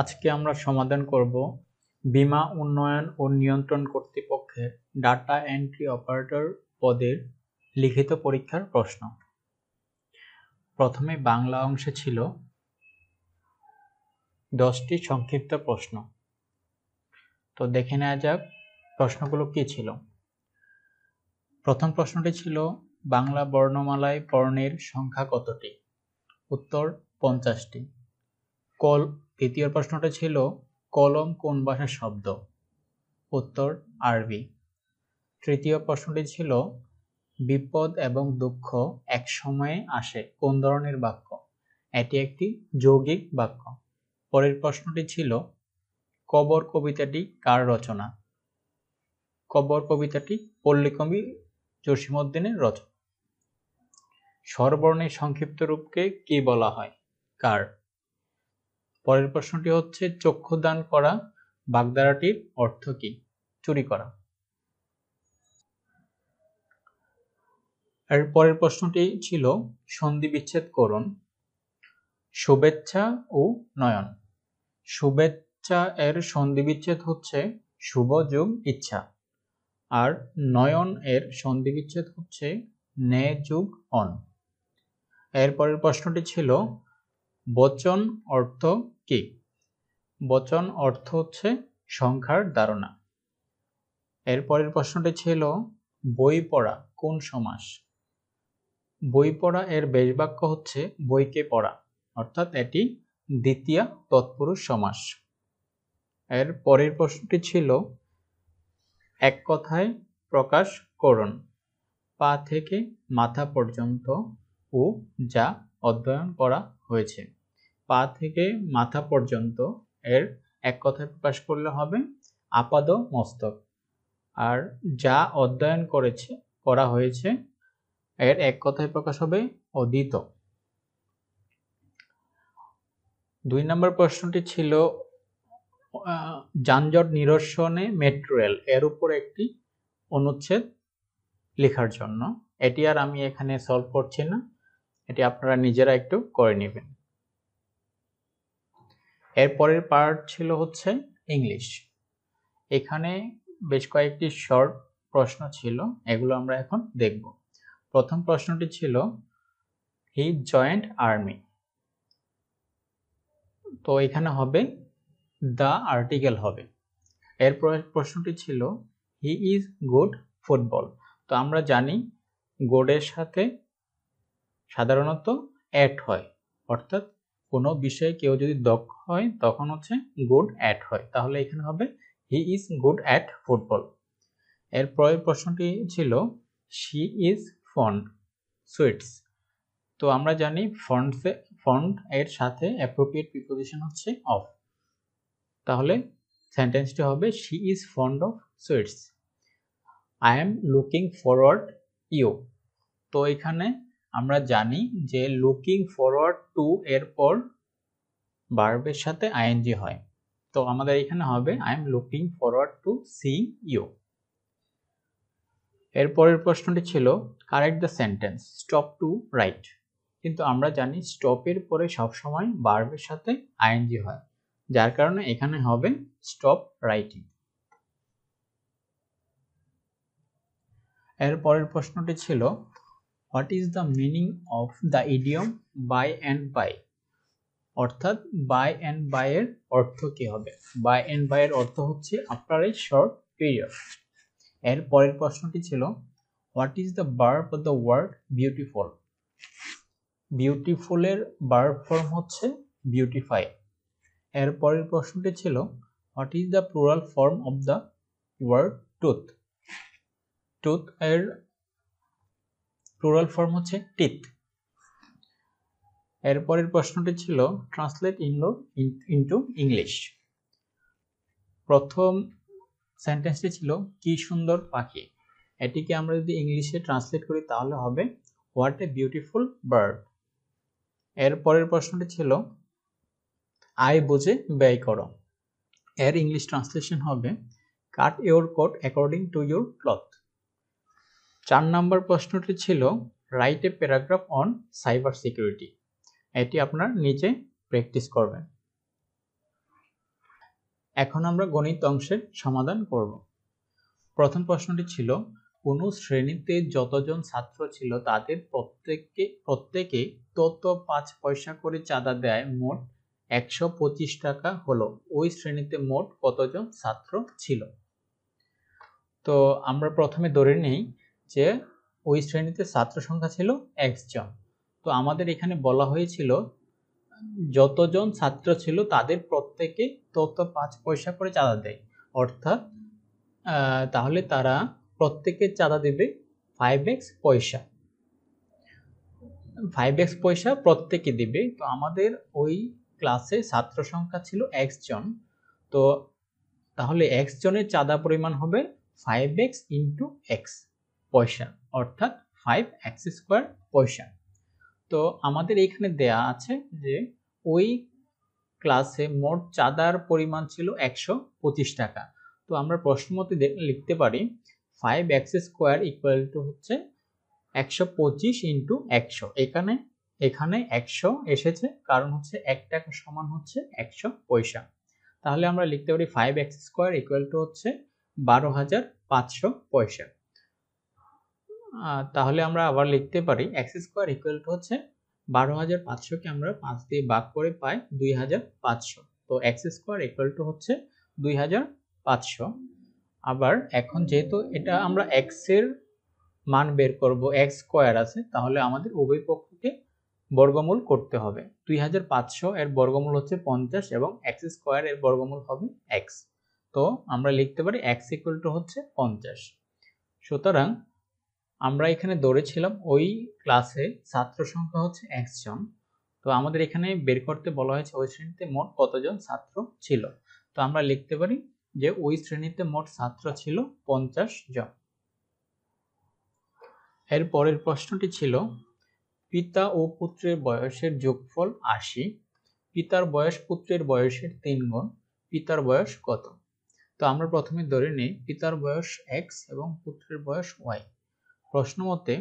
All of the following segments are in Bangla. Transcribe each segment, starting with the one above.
আজকে আমরা সমাধান করব বিমা উন্নয়ন ও নিয়ন্ত্রণ কর্তৃপক্ষের ডাটা এন্ট্রি অপারেটর পদের লিখিত পরীক্ষার প্রশ্ন। প্রথমে বাংলা অংশে ছিল দশটি সংক্ষিপ্ত প্রশ্ন। তো দেখে নেওয়া যাক প্রশ্নগুলো কি ছিল। প্রথম প্রশ্নটি ছিল, বাংলা বর্ণমালায় বর্ণের সংখ্যা কতটি? উত্তর, পঞ্চাশটি। কল দ্বিতীয় প্রশ্নটা ছিল কলম কোন ভাষার শব্দ? উত্তর আরবি। তৃতীয় প্রশ্নটি ছিল বিপদ এবং দুঃখ এক সময়ে আসে কোন ধরনের বাক্য? এটি একটি যৌগিক বাক্য। পরের প্রশ্নটি ছিল কবর কবিতাটি কার রচনা? কবর কবিতাটি পল্লীকবি জসিমউদ্দিনের রচনা। স্বরবর্ণের সংক্ষিপ্ত রূপকে কি বলা হয়? কার? পরের প্রশ্নটি হচ্ছে, চক্ষুদান করা বাগধারাটির অর্থ কি? চুরি করা। এর পরের প্রশ্নটি ছিল, সন্ধি বিচ্ছেদ করুন, শুভেচ্ছা ও নয়ন। শুভেচ্ছা এর সন্ধি বিচ্ছেদ হচ্ছে, শুভ যোগ ইচ্ছা। আর নয়ন এর সন্ধি বিচ্ছেদ হচ্ছে, নে যুগ অন। এরপরের প্রশ্নটি ছিল বচন অর্থ কি? বচন অর্থ হচ্ছে সংখ্যার ধারণা। এরপরের প্রশ্নটি ছিল, বই পড়া কোন সমাস? বই পড়া এর বেশবাক্য হচ্ছে, বইকে পড়া। অর্থাৎ এটি দ্বিতীয় তৎপুরুষ সমাস। এর পরের প্রশ্নটি ছিল, এক কথায় প্রকাশ করুন, পা থেকে মাথা পর্যন্ত ও যা অধ্যয়ন করা হয়েছে। পা থেকে মাথা পর্যন্ত এর এক কথায় প্রকাশ করলে হবে আপাদ মস্তক আর যা অধ্যয়ন করেছে, করা হয়েছে, এর এক কথায় প্রকাশ হবে অদিত দুই নম্বর প্রশ্নটি ছিল যানজট নিরসনে মেট্রো রেল এর উপর একটি অনুচ্ছেদ লেখার জন্য। এটি আর আমি এখানে সলভ করছি না। এটি আপনারা নিজেরা একটু করে নেবেন। এরপরের পার্ট ছিল হচ্ছে ইংলিশ এখানে বেশ কয়েকটি শর্ট প্রশ্ন ছিল, এগুলো আমরা এখন দেখব। প্রথম প্রশ্নটি ছিল হি জয়েন্ট আর্মি তো এখানে হবে দ্য আর্টিকেল হবে। এরপর প্রশ্নটি ছিল হি ইজ গুড ফুটবল তো আমরা জানি গোডের সাথে সাধারণত অ্যাড হয়। অর্থাৎ কোনো বিষয়ে কেউ যদি দক্ষ হয়, তখন হচ্ছে গুড অ্যাট হয়। তাহলে এখানে হবে he is good at football এর পরের প্রশ্নটি ছিল শি ইজ ফন্ড সুইটস তো আমরা জানি ফন্ডসে ফন্ড এর সাথে অ্যাপ্রোপ্রিয়েট প্রিপোজিশন হচ্ছে অফ তাহলে সেন্টেন্সটি হবে she is fond of sweets I am looking forward you তো এখানে আমরা জানি যে লুকিং ফরওয়ার্ড টু এর পর বার্বের সাথে আইএনজি হয়। তো আমাদের এখানে হবে I am looking forward to see you এরপরের প্রশ্নটি ছিল correct the sentence stop to write কিন্তু আমরা জানি স্টপের পরে সবসময় বার্বের সাথে আইএনজি হয়। যার কারণে এখানে হবে স্টপ রাইটিং এর পরের প্রশ্নটি ছিল what is the meaning of the idiom by and by অর্থাৎ বাই অ্যান্ড বাই এর অর্থ কি হবে? বাই অ্যান্ড বাই এর অর্থ হচ্ছে আফটার এ শর্ট পিরিয়ড এর পরের প্রশ্নটি ছিল what is the verb of the word beautiful বিউটিফুলের verb form হচ্ছে বিউটিফাই এর পরের প্রশ্নটি ছিল what is the plural form of the word tooth tooth এর প্লুরাল ফর্ম হচ্ছে টিথ এরপরের প্রশ্নটি ছিল ট্রান্সলেট ইনলো ইনটু ইংলিশ প্রথম সেন্টেন্সটি ছিল, কি সুন্দর পাখি। এটিকে আমরা যদি ইংলিশে ট্রান্সলেট করি তাহলে হবে হোয়াট এ বিউটিফুল বার্ড এর পরের প্রশ্নটি ছিল, আয় বুঝে ব্যয় করো। এর ইংলিশ ট্রান্সলেশন হবে cut your coat according to your cloth চার নম্বর প্রশ্নটি ছিল write a paragraph on cyber security এটি আপনার নিজে প্র্যাকটিস করবেন। এখন আমরা গণিত অংশের সমাধান করব। প্রথম প্রশ্নটি ছিল, কোনো শ্রেণীতে যতজন ছাত্র ছিল তাদের প্রত্যেককে, প্রত্যেকে তত পাঁচ পয়সা করে চাঁদা দেয়? মোট একশো পঁচিশ টাকা হলো। ওই শ্রেণীতে মোট কতজন ছাত্র ছিল? তো আমরা প্রথমে ধরে নিই যে ওই শ্রেণীতে ছাত্র সংখ্যা ছিল এক্স জন। তো আমাদের এখানে বলা হয়েছিল, যতজন ছাত্র ছিল তাদের প্রত্যেকে তত পাঁচ পয়সা করে চাঁদা দেয়। অর্থাৎ তাহলে তারা প্রত্যেকে চাঁদা দেবে ফাইভ এক্স পয়সা। ফাইভ এক্স পয়সা প্রত্যেকে দেবে। তো আমাদের ওই ক্লাসে ছাত্র সংখ্যা ছিল এক্স জন। তো তাহলে এক্স জনের চাঁদা পরিমাণ হবে ফাইভ এক্স ইন্টু এক্স পয়সা, অর্থাৎ ফাইভ এক্স স্কোয়ার পয়সা। তো আমাদের এখানে দেয়া আছে যে ওই ক্লাসে মোট চাঁদার পরিমাণ ছিল একশো পঁচিশ টাকা। তো আমরা প্রশ্ন মতে লিখতে পারি five x square equal to হচ্ছে একশো পঁচিশ ইন্টু একশো। এখানে এখানে একশো এসেছে, কারণ হচ্ছে এক টাকা সমান হচ্ছে একশো পয়সা। তাহলে আমরা লিখতে পারি five x square equal to হচ্ছে বারো হাজার পাঁচশো পয়সা। তাহলে আমরা আবার লিখতে পারি এক্স স্কোয়ার ইকুয়াল টু হচ্ছে বারো হাজার পাঁচশোকে আমরা পাঁচ দিয়ে ভাগ করে পাই দুই হাজার পাঁচশো। তো এক্স স্কোয়ার ইকুয়াল টু হচ্ছে দুই হাজার পাঁচশো। আবার এখন যেহেতু এটা আমরা এক্সের মান বের করব এক্স স্কোয়ার আছে, তাহলে আমাদের উভয় পক্ষকে বর্গমূল করতে হবে। দুই হাজার পাঁচশো এর বর্গমূল হচ্ছে পঞ্চাশ এবং এক্স স্কোয়ার এর বর্গমূল হবে এক্স তো আমরা লিখতে পারি এক্স ইকুয়াল টু হচ্ছে পঞ্চাশ। সুতরাং আমরা এখানে দৌড়েছিলাম, ওই ক্লাসে ছাত্র সংখ্যা হচ্ছে একজন তো আমাদের এখানে বের করতে বলা হয়েছে ওই শ্রেণীতে মোট কতজন ছাত্র ছিল? তো আমরা লিখতে পারি যে ওই শ্রেণীতে মোট ছাত্র ছিল পঞ্চাশ জন। এর পরের প্রশ্নটি ছিল, পিতা ও পুত্রের বয়সের যোগফল আশি। পিতার বয়স পুত্রের বয়সের তিন গুণ, পিতার বয়স কত? তো আমরা প্রথমে ধরে নিই, পিতার বয়স এক্স এবং পুত্রের বয়স ওয়াই প্রশ্ন মতে,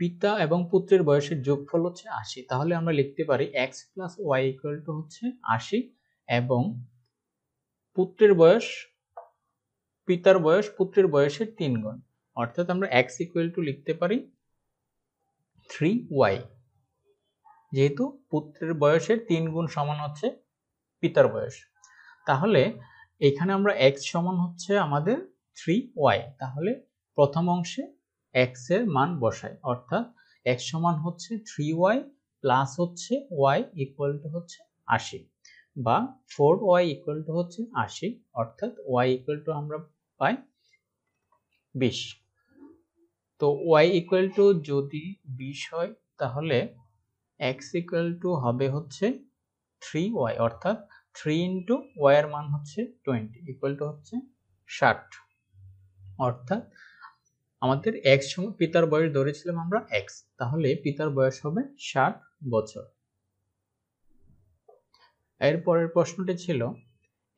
পিতা এবং পুত্রের বয়সের যোগফল হচ্ছে আশি। তাহলে আমরা লিখতে পারি x plus y equal to হচ্ছে আশি এবং পুত্রের বয়স, পিতার বয়স পুত্রের বয়সের তিন গুণ। অর্থাৎ আমরা এক্স ইকুয়াল টু লিখতে পারি থ্রি ওয়াই যেহেতু পুত্রের বয়সের তিন গুণ সমান হচ্ছে পিতার বয়স। তাহলে এখানে আমরা এক্স সমান হচ্ছে আমাদের থ্রি ওয়াই তাহলে প্রথম অংশে এক্সের মান বসাই অর্থাৎ এক্স সমান হচ্ছে থ্রি ওয়াই প্লাস হচ্ছে ওয়াই ইকুয়াল টু হচ্ছে আশি বা ফোর ওয়াই ইকুয়াল টু হচ্ছে আশি, অর্থাৎ ওয়াই ইকুয়াল টু আমরা পাই বিশ। তো ওয়াই ইকুয়াল টু যদি বিশ হয়, তাহলে এক্স ইকুয়াল টু হবে হচ্ছে থ্রি ওয়াই অর্থাৎ থ্রি ইন্টু ওয়াই এর মান হচ্ছে টোয়েন্টি ইকুয়াল টু হচ্ছে ষাট, অর্থাৎ আমাদের এক্স সময় পিতার বয়স ধরেছিলাম আমরা এক্স তাহলে পিতার বয়স হবে ষাট বছর। এর পরের প্রশ্নটি ছিল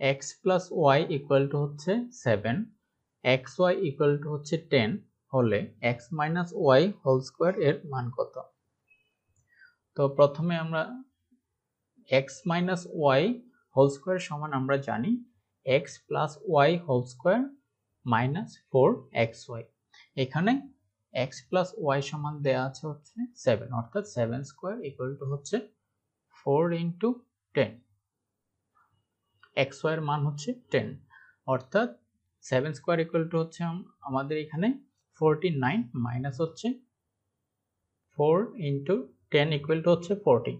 x plus y equal to হচ্ছে seven x y equal to হচ্ছে টেন হলে x minus y whole square এর মান কত? তো প্রথমে আমরা x minus y whole square সমান আমরা জানি x plus y whole square minus four x y এখানে এক্স প্লাস ওয়াই সমান দেওয়া আছে হচ্ছে সেভেন অর্থাৎ সেভেন স্কোয়ার ইকুয়াল টু হচ্ছে ফোর ইন্টু টেন এক্স ওয়াইয়ের মান হচ্ছে টেন অর্থাৎ সেভেন স্কোয়ার ইকুয়াল টু হচ্ছে আমাদের এখানে ফোরটি নাইন মাইনাস হচ্ছে four into ten equal to হচ্ছে ফোরটি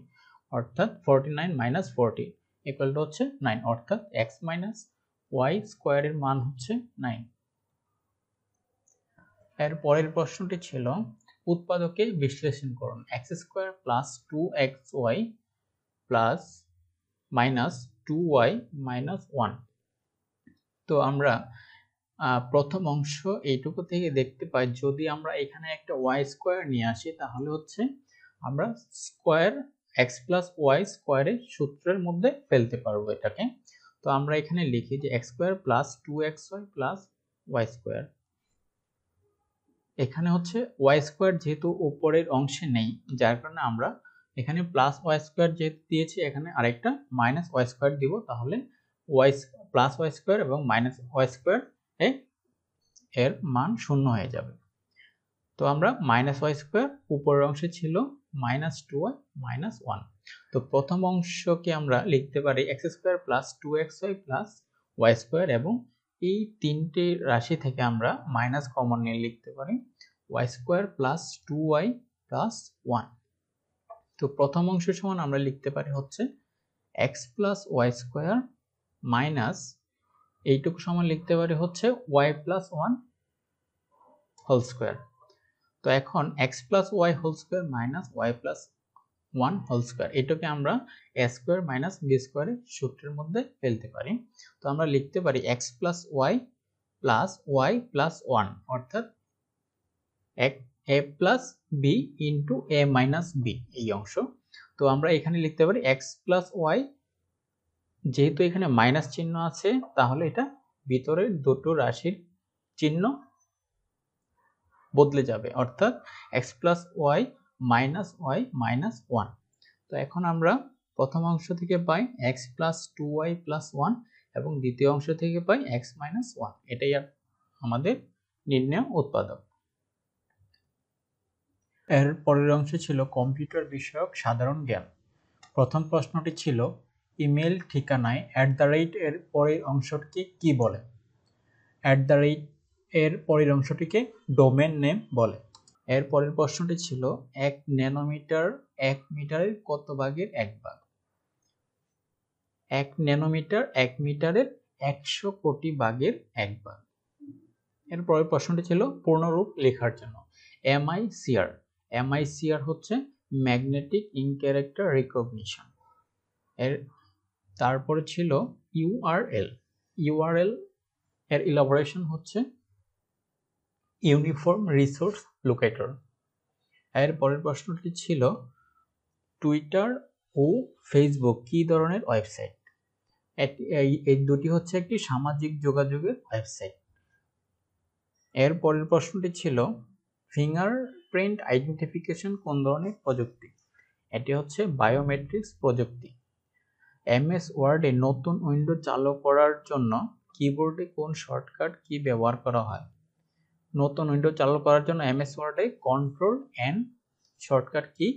অর্থাৎ forty nine minus forty equal to হচ্ছে নাইন অর্থাৎ এক্স মাইনাস ওয়াই স্কোয়ারের মান হচ্ছে নাইন এর পরের প্রশ্নটি ছিল উৎপাদকে বিশ্লেষণ করুন x square plus two x y plus minus two y minus one তো আমরা প্রথম অংশ এইটুকু থেকে দেখতে পাই, যদি আমরা এখানে একটা ওয়াই স্কোয়ার নিয়ে আসি, তাহলে হচ্ছে আমরা স্কোয়ার এক্স প্লাস ওয়াই স্কোয়ারের সূত্রের মধ্যে ফেলতে পারব এটাকে। তো আমরা এখানে লিখি যে x square plus two x y plus y square এখানে হচ্ছে ওয়াই স্কোয়ার যেহেতু উপরের অংশে নেই, যার কারণে আমরা এখানে প্লাস ওয়াই স্কোয়ার যেহেতু দিয়েছি, এখানে আরেকটা মাইনাস ওয়াই স্কোয়ার দিব, তাহলে ওয়াই প্লাস ওয়াই স্কোয়ার এবং মাইনাস ওয়াই স্কোয়ার এর মান শূন্য হয়ে যাবে। তো আমরা মাইনাস ওয়াই স্কোয়ার উপরের অংশে ছিল minus two y minus one তো প্রথম অংশকে আমরা লিখতে পারি x square plus two x y plus y square এবং এই তিনটে রাশি থেকে আমরা মাইনাস কমন নিয়ে লিখতে পারি y square plus two y plus one তো প্রথম অংশের সমান আমরা লিখতে পারি হচ্ছে x plus y square minus এইটুকু সমান লিখতে পারি হচ্ছে y plus one whole square তো এখন x plus y whole square minus y plus one whole square এটাকে আমরা এ স্কোয়ার মাইনাস বি স্কোয়ারের সূত্রের মধ্যে ফেলতে পারি। তো আমরা লিখতে পারি x plus y plus y plus one অর্থাৎ a plus b into a minus b এই অংশ। তো আমরা এখানে লিখতে পারি এক্স প্লাস ওয়াই যেহেতু এখানে মাইনাস চিহ্ন আছে, তাহলে এটা ভিতরের দুটো রাশির চিহ্ন বদলে যাবে। অর্থাৎ x plus y minus y minus one তো এখন আমরা প্রথম অংশ থেকে পাই x plus two y plus one এবং দ্বিতীয় অংশ থেকে পাই এক্স মাইনাস ওয়ান এটাই আমাদের নির্ণয় উৎপাদক। এর পরের অংশ ছিল কম্পিউটার বিষয়ক সাধারণ জ্ঞান। প্রথম প্রশ্নটি ছিল ইমেল ঠিকানায় অ্যাট দ্য রেট এর পরের অংশটিকে কি বলে? অ্যাট দ্য রেট এর পরের অংশটিকে ডোমেন নেম বলে। এর পরের প্রশ্নটি ছিল, এক ন্যানোমিটার এক মিটারের কত ভাগের এক ভাগ? এক ন্যানোমিটার এক মিটারের একশো কোটি ভাগের এক ভাগ। এর পরের প্রশ্নটি ছিল, পূর্ণরূপ লেখার জন্য। M I CR M MICR MICR হচ্ছে ম্যাগনেটিক ইনক্যারেক্টার রিকগনিশন। এর, তারপরে ছিল ইউআরএল। ইউআরএল, এর ইলাবোরেশন হচ্ছে ইউনিফর্ম রিসোর্স লোকেটর এর পরের প্রশ্নটি ছিল টুইটার ও ফেসবুক কি ধরনের ওয়েবসাইট এই দুটি হচ্ছে একটি সামাজিক যোগাযোগের ওয়েবসাইট এর পরের প্রশ্নটি ছিল ফিঙ্গার প্রিন্ট আইডেন্টিফিকেশন কোন ধরনের প্রযুক্তি? এটি হচ্ছে বায়োমেট্রিক্স প্রযুক্তি। এমএস ওয়ার্ডে নতুন উইন্ডো চালু করার জন্য কিবোর্ডে কোন শর্টকাট কি ব্যবহার করা হয়? নতুন উইন্ডো চালু করার জন্য এমএস ওয়ার্ডে কন্ট্রোল অ্যান্ড শর্টকাট কি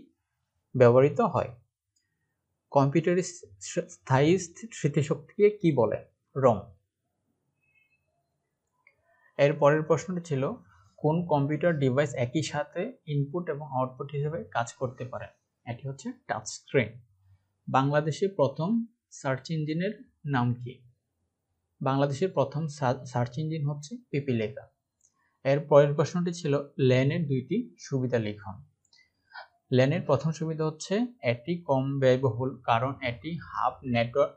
ব্যবহৃত হয়। কম্পিউটারের স্থায়ী স্মৃতিশক্তিকে কি বলে? রম এর পরের প্রশ্নটি ছিল, কোন কম্পিউটার ডিভাইস একই সাথে ইনপুট এবং আউটপুট হিসেবে কাজ করতে পারে? এটি হচ্ছে টাচ স্ক্রিন বাংলাদেশে প্রথম সার্চ ইঞ্জিনের নাম কি? বাংলাদেশের প্রথম সার্চ ইঞ্জিন হচ্ছে পিপিলেখা এর পরের প্রশ্নটি ছিল ল্যানের দুইটি সুবিধা লিখন। ল্যানের প্রথম সুবিধা হচ্ছে, এটি কম ব্যয়বহুল কারণ এটি হাব নেটওয়ার্ক,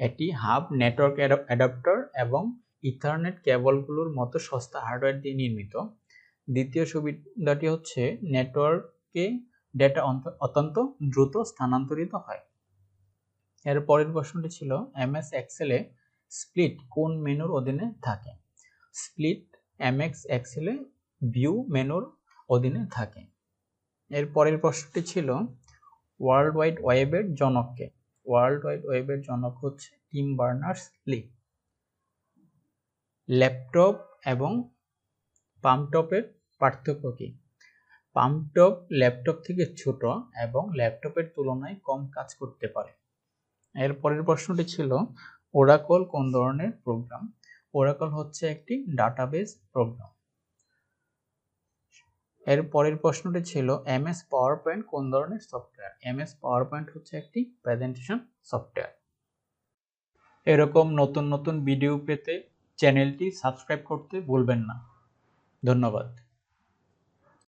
এটি হাব নেটওয়ার্ক অ্যাডাপ্টার এবং ইথারনেট কেবলগুলোর মতো সস্তা হার্ডওয়্যার দিয়ে নির্মিত। দ্বিতীয় সুবিধাটি হচ্ছে, নেটওয়ার্কে ডেটা অত্যন্ত দ্রুত স্থানান্তরিত হয়। এর পরের প্রশ্নটি ছিল, এমএস এক্সেলে স্প্লিট কোন মেনুর অধীনে থাকে? স্প্লিট এমএক্স এক্সেলে ভিউ মেনুর অধীনে থাকে। এর পরের প্রশ্নটি ছিল ওয়ার্ল্ড ওয়াইড ওয়েবের জনককে। ওয়ার্ল্ড ওয়াইড ওয়েবের জনক হচ্ছে টিম বার্নার্স লি ল্যাপটপ এবং পামটপের পার্থক্য কি? পামটপ ল্যাপটপ থেকে ছোট এবং ল্যাপটপের তুলনায় কম কাজ করতে পারে। এর পরের প্রশ্নটি ছিল ওরাকল কোন ধরনের প্রোগ্রাম ওরাকল হচ্ছে একটি ডাটাবেস প্রোগ্রাম এর পরের প্রশ্নটি ছিল এম এস পাওয়ার পয়েন্ট কোন ধরনের সফটওয়্যার এম এস পাওয়ার পয়েন্ট হচ্ছে একটি প্রেজেন্টেশন সফটওয়্যার এরকম নতুন নতুন ভিডিও পেতে চ্যানেলটি সাবস্ক্রাইব করতে ভুলবেন না। ধন্যবাদ।